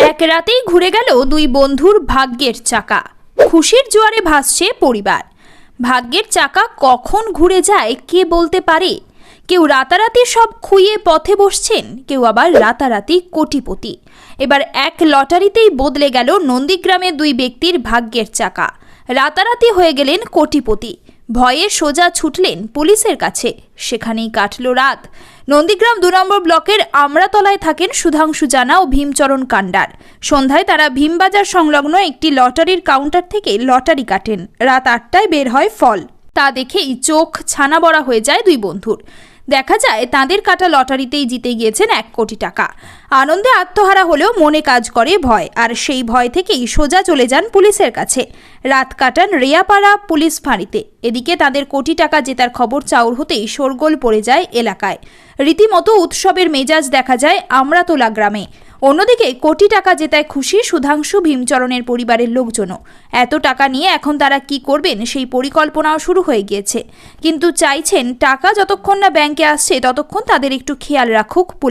এক রাতেই ঘুরে গেল দুই বন্ধুর ভাগ্যের চাকা। খুশির জোয়ারে ভাসছে পরিবার। ভাগ্যের চাকা কখন ঘুরে যায় কে বলতে পারে? কেউ রাতারাতি সব খুইয়ে পথে বসছেন, কেউ আবার রাতারাতি কোটিপতি। এবার এক লটারিতেই বদলে গেল নন্দীগ্রামের দুই ব্যক্তির ভাগ্যের চাকা। রাতারাতি হয়ে গেলেন কোটিপতি। ভয়ে সোজা ছুটলেন পুলিশের কাছে। সেখানেই কাটল রাত। নন্দীগ্রাম দু নম্বর ব্লকের আমরাতলায় থাকেন সুধাংশু জানা ও ভীমচরণ কাণ্ডার সন্ধ্যায় তারা ভীমবাজার সংলগ্ন একটি লটারির কাউন্টার থেকে লটারি কাটেন। রাত আটটায় বের হয় ফল। তা দেখেই চোখ ছানা বড়া হয়ে যায় দুই বন্ধুর। দেখা যায় তাদের কাটা লটারিতেই জিতে গিয়েছেন এক কোটি টাকা। আনন্দে আত্মহারা হলেও মনে কাজ করে ভয়, আর সেই ভয় থেকেই সোজা চলে যান পুলিশের কাছে। রাত কাটান রেয়াপাড়া পুলিশ ফাঁড়িতে। এদিকে তাদের কোটি টাকা জেতার খবর চাউর হতেই শোরগোল পড়ে যায় এলাকায়। রীতিমতো উৎসবের মেজাজ দেখা যায় আমরাতোলা গ্রামে। অন্যদিকে কোটি টাকা জেতায় খুশি সুধাংশু ভীমচরণের পরিবারের লোকজনও। এত টাকা নিয়ে এখন তারা কি করবেন সেই পরিকল্পনাও শুরু হয়ে গিয়েছে। কিন্তু চাইছেন টাকা যতক্ষণ না ব্যাংকে আসছে ততক্ষণ তাদের একটু খেয়াল রাখুক পুলিশ।